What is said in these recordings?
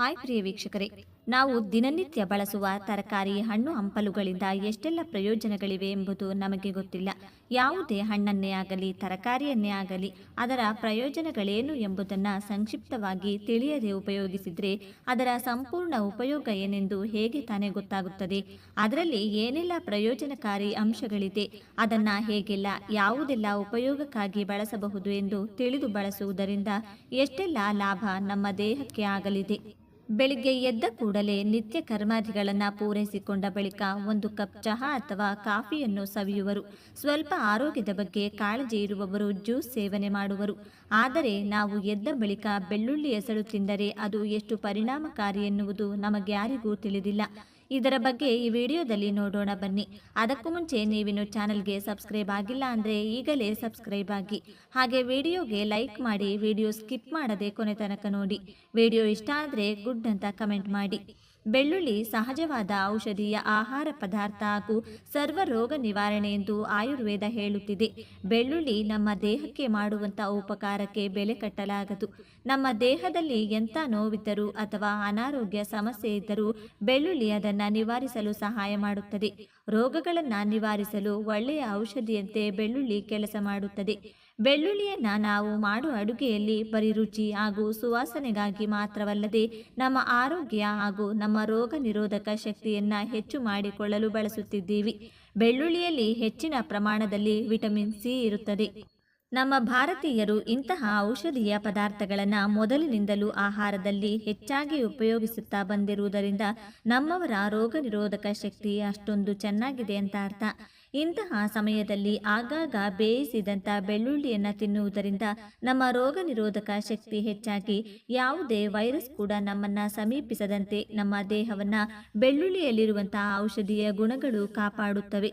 Hi ಪ್ರಿಯ ವೀಕ್ಷಕರೇ, ನಾವು ದಿನನಿತ್ಯ ಬಳಸುವ ತರಕಾರಿ ಹಣ್ಣು ಹಂಪಲುಗಳಿಂದ ಎಷ್ಟೆಲ್ಲ ಪ್ರಯೋಜನಗಳಿವೆ ಎಂಬುದು ನಮಗೆ ಗೊತ್ತಿಲ್ಲ. ಯಾವುದೇ ಹಣ್ಣನ್ನೇ ಆಗಲಿ, ತರಕಾರಿಯನ್ನೇ ಆಗಲಿ, ಅದರ ಪ್ರಯೋಜನಗಳೇನು ಎಂಬುದನ್ನು ಸಂಕ್ಷಿಪ್ತವಾಗಿ ತಿಳಿಯದೆ ಉಪಯೋಗಿಸಿದರೆ ಅದರ ಸಂಪೂರ್ಣ ಉಪಯೋಗ ಏನೆಂದು ಹೇಗೆ ತಾನೇ ಗೊತ್ತಾಗುತ್ತದೆ. ಅದರಲ್ಲಿ ಏನೆಲ್ಲ ಪ್ರಯೋಜನಕಾರಿ ಅಂಶಗಳಿದೆ, ಅದನ್ನು ಹೇಗೆಲ್ಲ, ಯಾವುದೆಲ್ಲ ಉಪಯೋಗಕ್ಕಾಗಿ ಬಳಸಬಹುದು ಎಂದು ತಿಳಿದು ಬಳಸುವುದರಿಂದ ಎಷ್ಟೆಲ್ಲ ಲಾಭ ನಮ್ಮ ದೇಹಕ್ಕೆ ಆಗಲಿದೆ. ಬೆಳಿಗ್ಗೆ ಎದ್ದ ಕೂಡಲೇ ನಿತ್ಯ ಕರ್ಮಾದಿಗಳನ್ನು ಪೂರೈಸಿಕೊಂಡ ಬಳಿಕ ಒಂದು ಕಪ್ ಚಹಾ ಅಥವಾ ಕಾಫಿಯನ್ನು ಸವಿಯುವರು. ಸ್ವಲ್ಪ ಆರೋಗ್ಯದ ಬಗ್ಗೆ ಕಾಳಜಿ ಇರುವವರು ಜ್ಯೂಸ್ ಸೇವನೆ ಮಾಡುವರು. ಆದರೆ ನಾವು ಎದ್ದ ಬಳಿಕ ಬೆಳ್ಳುಳ್ಳಿ ಎಸಳು ತಿಂದರೆ ಅದು ಎಷ್ಟು ಪರಿಣಾಮಕಾರಿ ಎನ್ನುವುದು ನಮಗ್ಯಾರಿಗೂ ತಿಳಿದಿಲ್ಲ. ಇದರ ಬಗ್ಗೆ ಈ ವಿಡಿಯೋದಲ್ಲಿ ನೋಡೋಣ ಬನ್ನಿ. ಅದಕ್ಕೂ ಮುಂಚೆ ನೀವಿನ್ನು ಚಾನಲ್ಗೆ ಸಬ್ಸ್ಕ್ರೈಬ್ ಆಗಿಲ್ಲ ಅಂದರೆ ಈಗಲೇ ಸಬ್ಸ್ಕ್ರೈಬ್ ಆಗಿ. ಹಾಗೆ ವಿಡಿಯೋಗೆ ಲೈಕ್ ಮಾಡಿ, ವಿಡಿಯೋ ಸ್ಕಿಪ್ ಮಾಡದೆ ಕೊನೆ ತನಕ ನೋಡಿ. ವಿಡಿಯೋ ಇಷ್ಟ ಆದರೆ ಗುಡ್ ಅಂತ ಕಮೆಂಟ್ ಮಾಡಿ. ಬೆಳ್ಳುಳ್ಳಿ ಸಹಜವಾದ ಔಷಧೀಯ ಆಹಾರ ಪದಾರ್ಥ ಹಾಗೂ ಸರ್ವ ರೋಗ ನಿವಾರಣೆ ಎಂದು ಆಯುರ್ವೇದ ಹೇಳುತ್ತಿದೆ. ಬೆಳ್ಳುಳ್ಳಿ ನಮ್ಮ ದೇಹಕ್ಕೆ ಮಾಡುವಂಥ ಉಪಕಾರಕ್ಕೆ ಬೆಲೆ ಕಟ್ಟಲಾಗದು. ನಮ್ಮ ದೇಹದಲ್ಲಿ ಎಂಥ ನೋವಿದ್ದರೂ ಅಥವಾ ಅನಾರೋಗ್ಯ ಸಮಸ್ಯೆ ಇದ್ದರೂ ಬೆಳ್ಳುಳ್ಳಿ ಅದನ್ನು ನಿವಾರಿಸಲು ಸಹಾಯ ಮಾಡುತ್ತದೆ. ರೋಗಗಳನ್ನು ನಿವಾರಿಸಲು ಒಳ್ಳೆಯ ಔಷಧಿಯಂತೆ ಬೆಳ್ಳುಳ್ಳಿ ಕೆಲಸ ಮಾಡುತ್ತದೆ. ಬೆಳ್ಳುಳ್ಳಿಯನ್ನು ನಾವು ಮಾಡುವ ಅಡುಗೆಯಲ್ಲಿ ಪರಿರುಚಿ ರುಚಿ ಹಾಗೂ ಸುವಾಸನೆಗಾಗಿ ಮಾತ್ರವಲ್ಲದೆ ನಮ್ಮ ಆರೋಗ್ಯ ಹಾಗೂ ನಮ್ಮ ರೋಗ ನಿರೋಧಕ ಶಕ್ತಿಯನ್ನು ಹೆಚ್ಚು ಮಾಡಿಕೊಳ್ಳಲು ಬಳಸುತ್ತಿದ್ದೀವಿ. ಬೆಳ್ಳುಳ್ಳಿಯಲ್ಲಿ ಹೆಚ್ಚಿನ ಪ್ರಮಾಣದಲ್ಲಿ ವಿಟಮಿನ್ ಸಿ ಇರುತ್ತದೆ. ನಮ್ಮ ಭಾರತೀಯರು ಇಂತಹ ಔಷಧೀಯ ಪದಾರ್ಥಗಳನ್ನು ಮೊದಲಿನಿಂದಲೂ ಆಹಾರದಲ್ಲಿ ಹೆಚ್ಚಾಗಿ ಉಪಯೋಗಿಸುತ್ತಾ ಬಂದಿರುವುದರಿಂದ ನಮ್ಮವರ ರೋಗ ನಿರೋಧಕ ಶಕ್ತಿ ಅಷ್ಟೊಂದು ಚೆನ್ನಾಗಿದೆ ಅಂತ ಅರ್ಥ. ಇಂತಹ ಸಮಯದಲ್ಲಿ ಆಗಾಗ ಬೇಯಿಸಿದಂಥ ಬೆಳ್ಳುಳ್ಳಿಯನ್ನು ತಿನ್ನುವುದರಿಂದ ನಮ್ಮ ರೋಗ ನಿರೋಧಕ ಶಕ್ತಿ ಹೆಚ್ಚಾಗಿ, ಯಾವುದೇ ವೈರಸ್ ಕೂಡ ನಮ್ಮನ್ನು ಸಮೀಪಿಸದಂತೆ ನಮ್ಮ ದೇಹವನ್ನು ಬೆಳ್ಳುಳ್ಳಿಯಲ್ಲಿರುವಂತಹ ಔಷಧೀಯ ಗುಣಗಳು ಕಾಪಾಡುತ್ತವೆ.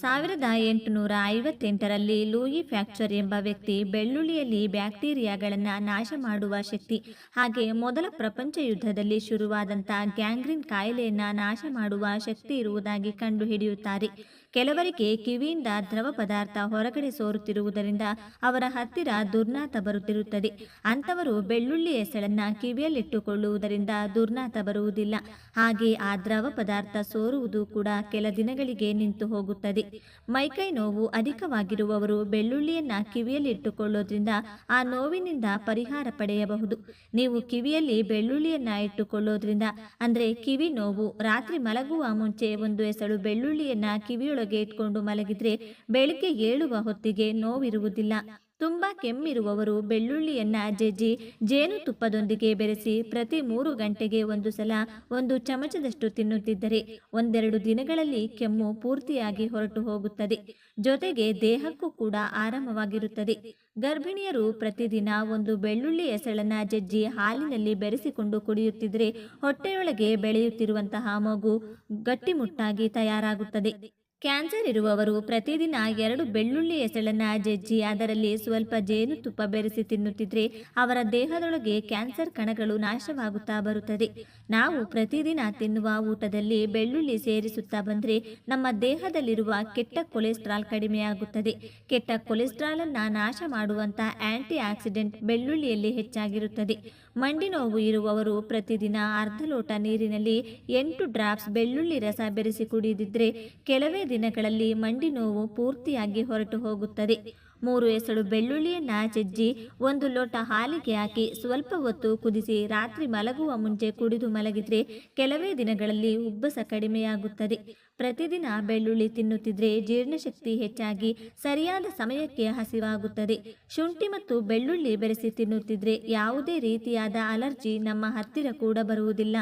ಸಾವಿರದ ಎಂಟುನೂರ ಐವತ್ತೆಂಟರಲ್ಲಿ ಲೂಯಿ ಫ್ಯಾಕ್ಚರ್ ಎಂಬ ವ್ಯಕ್ತಿ ಬೆಳ್ಳುಳ್ಳಿಯಲ್ಲಿ ಬ್ಯಾಕ್ಟೀರಿಯಾಗಳನ್ನು ನಾಶ ಮಾಡುವ ಶಕ್ತಿ, ಹಾಗೆ ಮೊದಲ ಪ್ರಪಂಚ ಯುದ್ಧದಲ್ಲಿ ಶುರುವಾದಂಥ ಗ್ಯಾಂಗ್ರಿನ್ ಕಾಯಿಲೆಯನ್ನು ನಾಶ ಮಾಡುವ ಶಕ್ತಿ ಇರುವುದಾಗಿ ಕಂಡುಹಿಡಿಯುತ್ತಾರೆ. ಕೆಲವರಿಗೆ ಕಿವಿಯಿಂದ ದ್ರವ ಪದಾರ್ಥ ಹೊರಗಡೆ ಸೋರುತ್ತಿರುವುದರಿಂದ ಅವರ ಹತ್ತಿರ ದುರ್ನಾತ ಬರುತ್ತಿರುತ್ತದೆ. ಅಂಥವರು ಬೆಳ್ಳುಳ್ಳಿ ಎಸಳನ್ನ ಕಿವಿಯಲ್ಲಿಟ್ಟುಕೊಳ್ಳುವುದರಿಂದ ದುರ್ನಾತ ಬರುವುದಿಲ್ಲ. ಹಾಗೆ ಆ ದ್ರವ ಪದಾರ್ಥ ಸೋರುವುದು ಕೂಡ ಕೆಲ ದಿನಗಳಿಗೆ ನಿಂತು ಹೋಗುತ್ತದೆ. ಮೈಕೈ ನೋವು ಅಧಿಕವಾಗಿರುವವರು ಬೆಳ್ಳುಳ್ಳಿಯನ್ನ ಕಿವಿಯಲ್ಲಿಟ್ಟುಕೊಳ್ಳೋದ್ರಿಂದ ಆ ನೋವಿನಿಂದ ಪರಿಹಾರ ಪಡೆಯಬಹುದು. ನೀವು ಕಿವಿಯಲ್ಲಿ ಬೆಳ್ಳುಳ್ಳಿಯನ್ನ ಇಟ್ಟುಕೊಳ್ಳೋದ್ರಿಂದ, ಅಂದ್ರೆ ಕಿವಿ ನೋವು ರಾತ್ರಿ ಮಲಗುವ ಮುಂಚೆ ಒಂದು ಎಸಳು ಬೆಳ್ಳುಳ್ಳಿಯನ್ನ ಕಿವಿಯೊಳಗೆ ಇಟ್ಕೊಂಡು ಮಲಗಿದ್ರೆ ಬೆಳಿಗ್ಗೆ ಏಳುವ ಹೊತ್ತಿಗೆ ನೋವಿರುವುದಿಲ್ಲ. ತುಂಬ ಕೆಮ್ಮಿರುವವರು ಬೆಳ್ಳುಳ್ಳಿಯನ್ನ ಜಜ್ಜಿ ಜೇನುತುಪ್ಪದೊಂದಿಗೆ ಬೆರೆಸಿ ಪ್ರತಿ ಮೂರು ಗಂಟೆಗೆ ಒಂದು ಸಲ ಒಂದು ಚಮಚದಷ್ಟು ತಿನ್ನುತ್ತಿದ್ದರೆ ಒಂದೆರಡು ದಿನಗಳಲ್ಲಿ ಕೆಮ್ಮು ಪೂರ್ತಿಯಾಗಿ ಹೊರಟು ಹೋಗುತ್ತದೆ. ಜೊತೆಗೆ ದೇಹಕ್ಕೂ ಕೂಡ ಆರಾಮವಾಗಿರುತ್ತದೆ. ಗರ್ಭಿಣಿಯರು ಪ್ರತಿದಿನ ಒಂದು ಬೆಳ್ಳುಳ್ಳಿ ಎಸಳನ್ನ ಜಜ್ಜಿ ಹಾಲಿನಲ್ಲಿ ಬೆರೆಸಿಕೊಂಡು ಕುಡಿಯುತ್ತಿದ್ರೆ ಹೊಟ್ಟೆಯೊಳಗೆ ಬೆಳೆಯುತ್ತಿರುವಂತಹ ಮಗು ಗಟ್ಟಿಮುಟ್ಟಾಗಿ ತಯಾರಾಗುತ್ತದೆ. ಕ್ಯಾನ್ಸರ್ ಇರುವವರು ಪ್ರತಿದಿನ ಎರಡು ಬೆಳ್ಳುಳ್ಳಿ ಎಸಳನ್ನ ಜಜ್ಜಿ ಅದರಲ್ಲಿ ಸ್ವಲ್ಪ ಜೇನುತುಪ್ಪ ಬೆರೆಸಿ ತಿನ್ನುತ್ತಿದ್ರೆ ಅವರ ದೇಹದೊಳಗೆ ಕ್ಯಾನ್ಸರ್ ಕಣಗಳು ನಾಶವಾಗುತ್ತಾ ಬರುತ್ತದೆ. ನಾವು ಪ್ರತಿದಿನ ತಿನ್ನುವ ಊಟದಲ್ಲಿ ಬೆಳ್ಳುಳ್ಳಿ ಸೇರಿಸುತ್ತಾ ಬಂದರೆ ನಮ್ಮ ದೇಹದಲ್ಲಿರುವ ಕೆಟ್ಟ ಕೊಲೆಸ್ಟ್ರಾಲ್ ಕಡಿಮೆಯಾಗುತ್ತದೆ. ಕೆಟ್ಟ ಕೊಲೆಸ್ಟ್ರಾಲ್ ಅನ್ನ ನಾಶ ಮಾಡುವಂಥ ಆಂಟಿ ಆಕ್ಸಿಡೆಂಟ್ ಬೆಳ್ಳುಳ್ಳಿಯಲ್ಲಿ ಹೆಚ್ಚಾಗಿರುತ್ತದೆ. ಮಂಡಿ ನೋವು ಇರುವವರು ಪ್ರತಿದಿನ ಅರ್ಧ ಲೋಟ ನೀರಿನಲ್ಲಿ ಎಂಟು ಡ್ರಾಪ್ಸ್ ಬೆಳ್ಳುಳ್ಳಿ ರಸ ಬೆರೆಸಿ ಕುಡಿದಿದ್ರೆ ಕೆಲವೇ ದಿನಗಳಲ್ಲಿ ಮಂಡಿ ನೋವು ಪೂರ್ತಿಯಾಗಿ ಹೊರಟು ಹೋಗುತ್ತದೆ. ಮೂರು ಎಸಳು ಬೆಳ್ಳುಳ್ಳಿಯನ್ನ ಜಜ್ಜಿ ಒಂದು ಲೋಟ ಹಾಲಿಗೆ ಹಾಕಿ ಸ್ವಲ್ಪ ಹೊತ್ತು ಕುದಿಸಿ ರಾತ್ರಿ ಮಲಗುವ ಮುಂಚೆ ಕುಡಿದು ಮಲಗಿದ್ರೆ ಕೆಲವೇ ದಿನಗಳಲ್ಲಿ ಉಬ್ಬಸ ಕಡಿಮೆಯಾಗುತ್ತದೆ. ಪ್ರತಿದಿನ ಬೆಳ್ಳುಳ್ಳಿ ತಿನ್ನುತ್ತಿದ್ರೆ ಜೀರ್ಣಶಕ್ತಿ ಹೆಚ್ಚಾಗಿ ಸರಿಯಾದ ಸಮಯಕ್ಕೆ ಹಸಿವಾಗುತ್ತದೆ. ಶುಂಠಿ ಮತ್ತು ಬೆಳ್ಳುಳ್ಳಿ ಬೆರೆಸಿ ತಿನ್ನುತ್ತಿದ್ರೆ ಯಾವುದೇ ರೀತಿಯಾದ ಅಲರ್ಜಿ ನಮ್ಮ ಹತ್ತಿರ ಕೂಡ ಬರುವುದಿಲ್ಲ.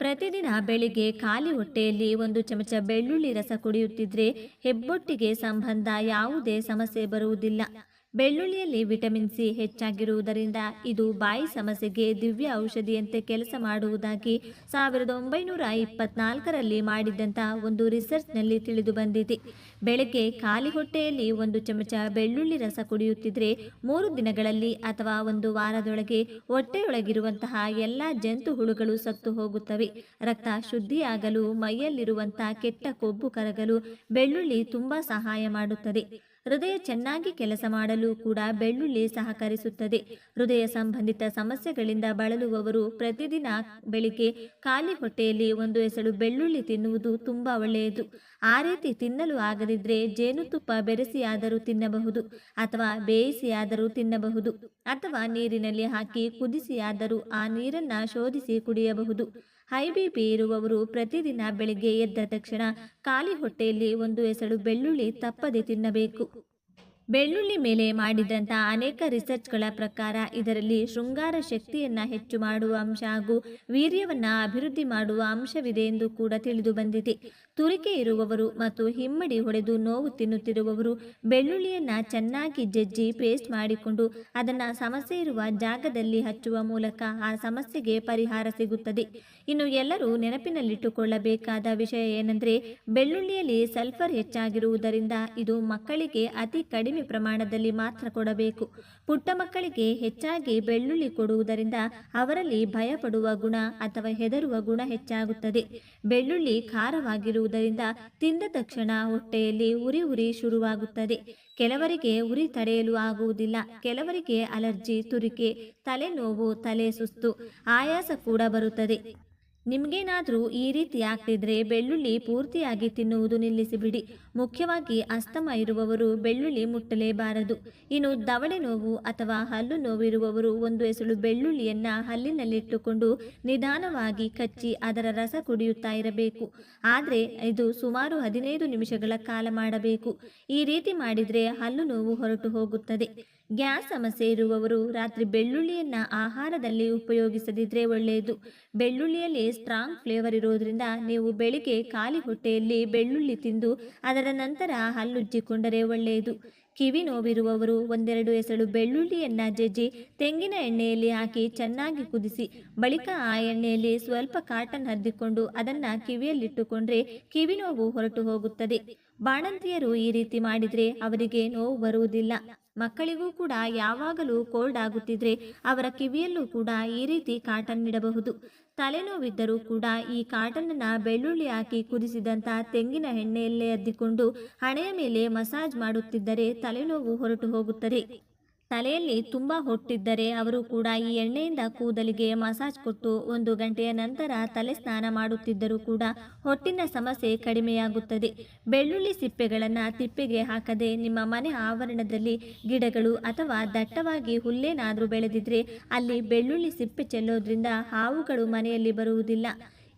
ಪ್ರತಿದಿನ ಬೆಳಿಗ್ಗೆ ಖಾಲಿ ಹೊಟ್ಟೆಯಲ್ಲಿ ಒಂದು ಚಮಚ ಬೆಳ್ಳುಳ್ಳಿ ರಸ ಕುಡಿಯುತ್ತಿದ್ರೆ ಹೆಬ್ಬೊಟ್ಟಿಗೆ ಸಂಬಂಧ ಯಾವುದೇ ಸಮಸ್ಯೆ ಬರುವುದಿಲ್ಲ. ಬೆಳ್ಳುಳ್ಳಿಯಲ್ಲಿ ವಿಟಮಿನ್ ಸಿ ಹೆಚ್ಚಾಗಿರುವುದರಿಂದ ಇದು ಬಾಯಿ ಸಮಸ್ಯೆಗೆ ದಿವ್ಯ ಔಷಧಿಯಂತೆ ಕೆಲಸ ಮಾಡುವುದಾಗಿ ಸಾವಿರದ ಒಂಬೈನೂರ ಇಪ್ಪತ್ನಾಲ್ಕರಲ್ಲಿ ಮಾಡಿದ್ದಂಥ ಒಂದು ರಿಸರ್ಚ್ನಲ್ಲಿ ತಿಳಿದು ಬಂದಿದೆ. ಬೆಳಗ್ಗೆ ಖಾಲಿ ಹೊಟ್ಟೆಯಲ್ಲಿ ಒಂದು ಚಮಚ ಬೆಳ್ಳುಳ್ಳಿ ರಸ ಕುಡಿಯುತ್ತಿದ್ರೆ ಮೂರು ದಿನಗಳಲ್ಲಿ ಅಥವಾ ಒಂದು ವಾರದೊಳಗೆ ಹೊಟ್ಟೆಯೊಳಗಿರುವಂತಹ ಎಲ್ಲ ಜಂತು ಹುಳುಗಳು ಸತ್ತು ಹೋಗುತ್ತವೆ. ರಕ್ತ ಶುದ್ಧಿಯಾಗಲು ಮೈಯಲ್ಲಿರುವಂತಹ ಕೆಟ್ಟ ಕೊಬ್ಬು ಕರಗಲು ಬೆಳ್ಳುಳ್ಳಿ ತುಂಬ ಸಹಾಯ ಮಾಡುತ್ತದೆ. ಹೃದಯ ಚೆನ್ನಾಗಿ ಕೆಲಸ ಮಾಡಲು ಕೂಡ ಬೆಳ್ಳುಳ್ಳಿ ಸಹಕರಿಸುತ್ತದೆ. ಹೃದಯ ಸಂಬಂಧಿತ ಸಮಸ್ಯೆಗಳಿಂದ ಬಳಲುವವರು ಪ್ರತಿದಿನ ಬೆಳಿಗ್ಗೆ ಖಾಲಿ ಹೊಟ್ಟೆಯಲ್ಲಿ ಒಂದು ಎಸಳು ಬೆಳ್ಳುಳ್ಳಿ ತಿನ್ನುವುದು ತುಂಬಾ ಒಳ್ಳೆಯದು. ಆ ರೀತಿ ತಿನ್ನಲು ಆಗದಿದ್ರೆ ಜೇನುತುಪ್ಪ ಬೆರೆಸಿಯಾದರೂ ತಿನ್ನಬಹುದು ಅಥವಾ ಬೇಯಿಸಿಯಾದರೂ ತಿನ್ನಬಹುದು ಅಥವಾ ನೀರಿನಲ್ಲಿ ಹಾಕಿ ಕುದಿಸಿಯಾದರೂ ಆ ನೀರನ್ನ ಶೋಧಿಸಿ ಕುಡಿಯಬಹುದು. ಹೈ ಇರುವವರು ಪ್ರತಿದಿನ ಬೆಳಿಗ್ಗೆ ಎದ್ದ ತಕ್ಷಣ ಖಾಲಿ ಹೊಟ್ಟೆಯಲ್ಲಿ ಒಂದು ಎಸಳು ಬೆಳ್ಳುಳ್ಳಿ ತಪ್ಪದೆ ತಿನ್ನಬೇಕು. ಬೆಳ್ಳುಳ್ಳಿ ಮೇಲೆ ಮಾಡಿದಂಥ ಅನೇಕ ರಿಸರ್ಚ್ಗಳ ಪ್ರಕಾರ ಇದರಲ್ಲಿ ಶೃಂಗಾರ ಶಕ್ತಿಯನ್ನು ಹೆಚ್ಚು ಮಾಡುವ ಅಂಶ ಹಾಗೂ ವೀರ್ಯವನ್ನು ಅಭಿವೃದ್ಧಿ ಮಾಡುವ ಅಂಶವಿದೆ ಎಂದು ಕೂಡ ತಿಳಿದು ಬಂದಿದೆ. ತುರಿಕೆ ಇರುವವರು ಮತ್ತು ಹಿಮ್ಮಡಿ ಹೊಡೆದು ನೋವು ತಿನ್ನುತ್ತಿರುವವರು ಬೆಳ್ಳುಳ್ಳಿಯನ್ನು ಚೆನ್ನಾಗಿ ಜಜ್ಜಿ ಪೇಸ್ಟ್ ಮಾಡಿಕೊಂಡು ಅದನ್ನು ಸಮಸ್ಯೆ ಇರುವ ಜಾಗದಲ್ಲಿ ಹಚ್ಚುವ ಮೂಲಕ ಆ ಸಮಸ್ಯೆಗೆ ಪರಿಹಾರ ಸಿಗುತ್ತದೆ. ಇನ್ನು ಎಲ್ಲರೂ ನೆನಪಿನಲ್ಲಿಟ್ಟುಕೊಳ್ಳಬೇಕಾದ ವಿಷಯ ಏನೆಂದರೆ ಬೆಳ್ಳುಳ್ಳಿಯಲ್ಲಿ ಸಲ್ಫರ್ ಹೆಚ್ಚಾಗಿರುವುದರಿಂದ ಇದು ಮಕ್ಕಳಿಗೆ ಅತಿ ಕಡಿಮೆ ಪ್ರಮಾಣದಲ್ಲಿ ಮಾತ್ರ ಕೊಡಬೇಕು. ಪುಟ್ಟ ಮಕ್ಕಳಿಗೆ ಹೆಚ್ಚಾಗಿ ಬೆಳ್ಳುಳ್ಳಿ ಕೊಡುವುದರಿಂದ ಅವರಲ್ಲಿ ಭಯಪಡುವ ಗುಣ ಅಥವಾ ಹೆದರುವ ಗುಣ ಹೆಚ್ಚಾಗುತ್ತದೆ. ಬೆಳ್ಳುಳ್ಳಿ ಖಾರವಾಗಿರುವುದರಿಂದ ತಿಂದ ತಕ್ಷಣ ಹೊಟ್ಟೆಯಲ್ಲಿ ಉರಿ ಉರಿ ಶುರುವಾಗುತ್ತದೆ. ಕೆಲವರಿಗೆ ಉರಿ ತಡೆಯಲು ಆಗುವುದಿಲ್ಲ. ಕೆಲವರಿಗೆ ಅಲರ್ಜಿ, ತುರಿಕೆ, ತಲೆನೋವು, ತಲೆ ಸುಸ್ತು, ಆಯಾಸ ಕೂಡ ಬರುತ್ತದೆ. ನಿಮಗೇನಾದರೂ ಈ ರೀತಿ ಆಗ್ತಿದ್ರೆ ಬೆಳ್ಳುಳ್ಳಿ ಪೂರ್ತಿಯಾಗಿ ತಿನ್ನುವುದು ನಿಲ್ಲಿಸಿಬಿಡಿ. ಮುಖ್ಯವಾಗಿ ಅಸ್ತಮ ಇರುವವರು ಬೆಳ್ಳುಳ್ಳಿ ಮುಟ್ಟಲೇಬಾರದು. ಇನ್ನು ದವಡೆ ನೋವು ಅಥವಾ ಹಲ್ಲು ನೋವಿರುವವರು ಒಂದು ಎಸಳು ಬೆಳ್ಳುಳ್ಳಿಯನ್ನು ಹಲ್ಲಿನಲ್ಲಿಟ್ಟುಕೊಂಡು ನಿಧಾನವಾಗಿ ಕಚ್ಚಿ ಅದರ ರಸ ಕುಡಿಯುತ್ತಾ ಇರಬೇಕು. ಆದರೆ ಇದು ಸುಮಾರು ಹದಿನೈದು ನಿಮಿಷಗಳ ಕಾಲ ಮಾಡಬೇಕು. ಈ ರೀತಿ ಮಾಡಿದರೆ ಹಲ್ಲು ನೋವು ಹೊರಟು ಹೋಗುತ್ತದೆ. ಗ್ಯಾಸ್ ಸಮಸ್ಯೆ ಇರುವವರು ರಾತ್ರಿ ಬೆಳ್ಳುಳ್ಳಿಯನ್ನ ಆಹಾರದಲ್ಲಿ ಉಪಯೋಗಿಸದಿದ್ರೆ ಒಳ್ಳೆಯದು ಬೆಳ್ಳುಳ್ಳಿಯಲ್ಲಿ ಸ್ಟ್ರಾಂಗ್ ಫ್ಲೇವರ್ ಇರೋದ್ರಿಂದ ನೀವು ಬೆಳಿಗ್ಗೆ ಖಾಲಿ ಹೊಟ್ಟೆಯಲ್ಲಿ ಬೆಳ್ಳುಳ್ಳಿ ತಿಂದು ಅದರ ನಂತರ ಹಲ್ಲುಜ್ಜಿಕೊಂಡರೆ ಒಳ್ಳೆಯದು ಕಿವಿ ನೋವಿರುವವರು ಒಂದೆರಡು ಎಸಳು ಬೆಳ್ಳುಳ್ಳಿಯನ್ನ ಜಜ್ಜಿ ತೆಂಗಿನ ಎಣ್ಣೆಯಲ್ಲಿ ಹಾಕಿ ಚೆನ್ನಾಗಿ ಕುದಿಸಿ, ಬಳಿಕ ಆ ಎಣ್ಣೆಯಲ್ಲಿ ಸ್ವಲ್ಪ ಕಾಟನ್ ಹರಿದಿಕೊಂಡು ಅದನ್ನ ಕಿವಿಯಲ್ಲಿಟ್ಟುಕೊಂಡ್ರೆ ಕಿವಿ ನೋವು ಹೊರಟು ಹೋಗುತ್ತದೆ. ಬಾಣಂತಿಯರು ಈ ರೀತಿ ಮಾಡಿದ್ರೆ ಅವರಿಗೆ ನೋವು ಬರುವುದಿಲ್ಲ. ಮಕ್ಕಳಿಗೂ ಕೂಡ ಯಾವಾಗಲೂ ಕೋಲ್ಡ್ ಆಗುತ್ತಿದ್ರೆ ಅವರ ಕಿವಿಯಲ್ಲೂ ಕೂಡ ಈ ರೀತಿ ಕಾಟನ್ ಇಡಬಹುದು. ತಲೆನೋವಿದ್ದರೂ ಕೂಡ ಈ ಕಾಟನ್ನ ಬೆಳ್ಳುಳ್ಳಿ ಹಾಕಿ ಕುದಿಸಿದಂಥ ತೆಂಗಿನ ಎಣ್ಣೆಯಲ್ಲೇ ಅದ್ದಿಕೊಂಡು ಹಣೆಯ ಮೇಲೆ ಮಸಾಜ್ ಮಾಡುತ್ತಿದ್ದರೆ ತಲೆನೋವು ಹೊರಟು ಹೋಗುತ್ತದೆ. ತಲೆಯಲ್ಲಿ ತುಂಬ ಹೊಟ್ಟಿದ್ದರೆ ಅವರು ಕೂಡ ಈ ಎಣ್ಣೆಯಿಂದ ಕೂದಲಿಗೆ ಮಸಾಜ್ ಕೊಟ್ಟು ಒಂದು ಗಂಟೆಯ ನಂತರ ತಲೆ ಸ್ನಾನ ಮಾಡುತ್ತಿದ್ದರೂ ಕೂಡ ಹೊಟ್ಟಿನ ಸಮಸ್ಯೆ ಕಡಿಮೆಯಾಗುತ್ತದೆ. ಬೆಳ್ಳುಳ್ಳಿ ಸಿಪ್ಪೆಗಳನ್ನು ತಿಪ್ಪೆಗೆ ಹಾಕದೆ ನಿಮ್ಮ ಮನೆ ಆವರಣದಲ್ಲಿ ಗಿಡಗಳು ಅಥವಾ ದಟ್ಟವಾಗಿ ಹುಲ್ಲೇನಾದರೂ ಬೆಳೆದಿದ್ರೆ ಅಲ್ಲಿ ಬೆಳ್ಳುಳ್ಳಿ ಸಿಪ್ಪೆ ಚೆಲ್ಲೋದ್ರಿಂದ ಹಾವುಗಳು ಮನೆಯಲ್ಲಿ ಬರುವುದಿಲ್ಲ.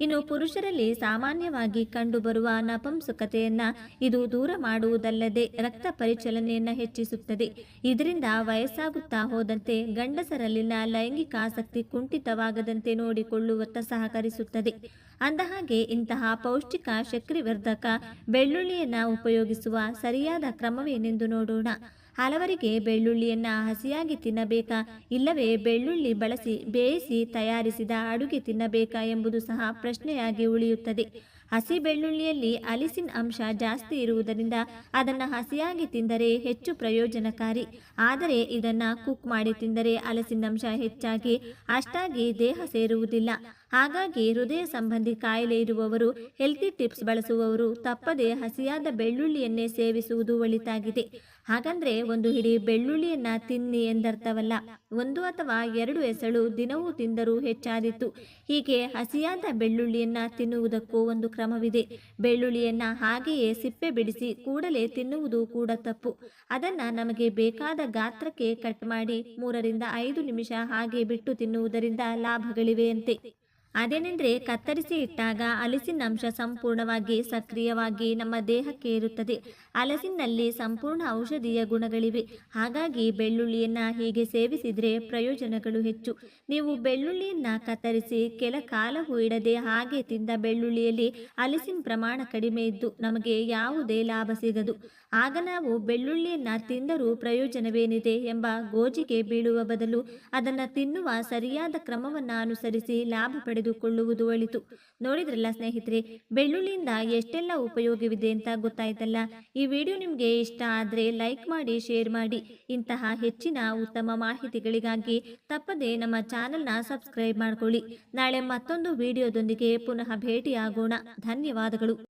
ಇನ್ನು ಪುರುಷರಲ್ಲಿ ಸಾಮಾನ್ಯವಾಗಿ ಕಂಡುಬರುವ ನಪುಂಸುಕತೆಯನ್ನ ಇದು ದೂರ ಮಾಡುವುದಲ್ಲದೆ ರಕ್ತ ಪರಿಚಲನೆಯನ್ನ ಹೆಚ್ಚಿಸುತ್ತದೆ. ಇದರಿಂದ ವಯಸ್ಸಾಗುತ್ತಾ ಹೋದಂತೆ ಗಂಡಸರಲ್ಲಿನ ಲೈಂಗಿಕ ಆಸಕ್ತಿ ಕುಂಠಿತವಾಗದಂತೆ ನೋಡಿಕೊಳ್ಳುವತ್ತ ಸಹಕರಿಸುತ್ತದೆ. ಅಂದಹಾಗೆ ಇಂತಹ ಪೌಷ್ಟಿಕ ಶಕ್ತಿವರ್ಧಕ ಬೆಳ್ಳುಳ್ಳಿಯನ್ನ ಉಪಯೋಗಿಸುವ ಸರಿಯಾದ ಕ್ರಮವೇನೆಂದು ನೋಡೋಣ. ಹಲವರಿಗೆ ಬೆಳ್ಳುಳ್ಳಿಯನ್ನ ಹಸಿಯಾಗಿ ತಿನ್ನಬೇಕಾ? ಇಲ್ಲವೇ ಬೆಳ್ಳುಳ್ಳಿ ಬಳಸಿ ಬೇಯಿಸಿ ತಯಾರಿಸಿದ ಅಡುಗೆ ತಿನ್ನಬೇಕಾ ಎಂಬುದು ಸಹ ಪ್ರಶ್ನೆಯಾಗಿ ಉಳಿಯುತ್ತದೆ. ಹಸಿ ಬೆಳ್ಳುಳ್ಳಿಯಲ್ಲಿ ಅಲಿಸಿನ್ ಅಂಶ ಜಾಸ್ತಿ ಇರುವುದರಿಂದ ಅದನ್ನು ಹಸಿಯಾಗಿ ತಿಂದರೆ ಹೆಚ್ಚು ಪ್ರಯೋಜನಕಾರಿ. ಆದರೆ ಇದನ್ನು ಕುಕ್ ಮಾಡಿ ತಿಂದರೆ ಅಲಸಿನ ಅಂಶ ಹೆಚ್ಚಾಗಿ ಅಷ್ಟಾಗಿ ದೇಹ ಸೇರುವುದಿಲ್ಲ. ಹಾಗಾಗಿ ಹೃದಯ ಸಂಬಂಧಿ ಕಾಯಿಲೆ ಇರುವವರು ಹೆಲ್ತಿ ಟಿಪ್ಸ್ ಬಳಸುವವರು ತಪ್ಪದೆ ಹಸಿಯಾದ ಬೆಳ್ಳುಳ್ಳಿಯನ್ನೇ ಸೇವಿಸುವುದು ಒಳಿತಾಗಿದೆ. ಹಾಗಂದ್ರೆ ಒಂದು ಹಿಡಿ ಬೆಳ್ಳುಳ್ಳಿಯನ್ನ ತಿನ್ನಿ ಎಂದರ್ಥವಲ್ಲ. ಒಂದು ಅಥವಾ ಎರಡು ಎಸಳು ದಿನವೂ ತಿಂದರೂ ಹೆಚ್ಚಾದೀತು. ಹೀಗೆ ಹಸಿಯಾದ ಬೆಳ್ಳುಳ್ಳಿಯನ್ನ ತಿನ್ನುವುದಕ್ಕೂ ಒಂದು ಕ್ರಮವಿದೆ. ಬೆಳ್ಳುಳ್ಳಿಯನ್ನ ಹಾಗೆಯೇ ಸಿಪ್ಪೆ ಬಿಡಿಸಿ ಕೂಡಲೇ ತಿನ್ನುವುದು ಕೂಡ ತಪ್ಪು. ಅದನ್ನ ನಮಗೆ ಬೇಕಾದ ಗಾತ್ರಕ್ಕೆ ಕಟ್ ಮಾಡಿ ಮೂರರಿಂದ ಐದು ನಿಮಿಷ ಹಾಗೆ ಬಿಟ್ಟು ತಿನ್ನುವುದರಿಂದ ಲಾಭಗಳಿವೆಯಂತೆ. ಅದೇನೆಂದರೆ ಕತ್ತರಿಸಿ ಇಟ್ಟಾಗ ಅಲಸಿನ ಅಂಶ ಸಂಪೂರ್ಣವಾಗಿ ಸಕ್ರಿಯವಾಗಿ ನಮ್ಮ ದೇಹಕ್ಕೆ ಇರುತ್ತದೆ. ಹಲಸಿನಲ್ಲಿ ಸಂಪೂರ್ಣ ಔಷಧೀಯ ಗುಣಗಳಿವೆ. ಹಾಗಾಗಿ ಬೆಳ್ಳುಳ್ಳಿಯನ್ನು ಹೀಗೆ ಸೇವಿಸಿದರೆ ಪ್ರಯೋಜನಗಳು ಹೆಚ್ಚು. ನೀವು ಬೆಳ್ಳುಳ್ಳಿಯನ್ನು ಕತ್ತರಿಸಿ ಕೆಲ ಕಾಲವೂ ಇಡದೆ ಹಾಗೆ ತಿಂದ ಬೆಳ್ಳುಳ್ಳಿಯಲ್ಲಿ ಹಲಸಿನ ಪ್ರಮಾಣ ಕಡಿಮೆ ಇದ್ದು ನಮಗೆ ಯಾವುದೇ ಲಾಭ ಸಿಗದು. ಆಗ ನಾವು ಬೆಳ್ಳುಳ್ಳಿಯನ್ನು ತಿಂದರೂ ಪ್ರಯೋಜನವೇನಿದೆ ಎಂಬ ಗೋಜಿಗೆ ಬೀಳುವ ಬದಲು ಅದನ್ನು ತಿನ್ನುವ ಸರಿಯಾದ ಕ್ರಮವನ್ನು ಅನುಸರಿಸಿ ಲಾಭ ಪಡೆದುಕೊಳ್ಳುವುದು ಒಳಿತು. ನೋಡಿದ್ರಲ್ಲ ಸ್ನೇಹಿತರೆ, ಬೆಳ್ಳುಳ್ಳಿಯಿಂದ ಎಷ್ಟೆಲ್ಲ ಉಪಯೋಗವಿದೆ ಅಂತ ಗೊತ್ತಾಯ್ತಲ್ಲ? ಈ ವಿಡಿಯೋ ನಿಮಗೆ ಇಷ್ಟ ಆದರೆ ಲೈಕ್ ಮಾಡಿ, ಶೇರ್ ಮಾಡಿ. ಇಂತಹ ಹೆಚ್ಚಿನ ಉತ್ತಮ ಮಾಹಿತಿಗಳಿಗಾಗಿ ತಪ್ಪದೆ ನಮ್ಮ ಚಾನಲ್ನ ಸಬ್ಸ್ಕ್ರೈಬ್ ಮಾಡಿಕೊಳ್ಳಿ. ನಾಳೆ ಮತ್ತೊಂದು ವಿಡಿಯೋದೊಂದಿಗೆ ಪುನಃ ಭೇಟಿಯಾಗೋಣ. ಧನ್ಯವಾದಗಳು.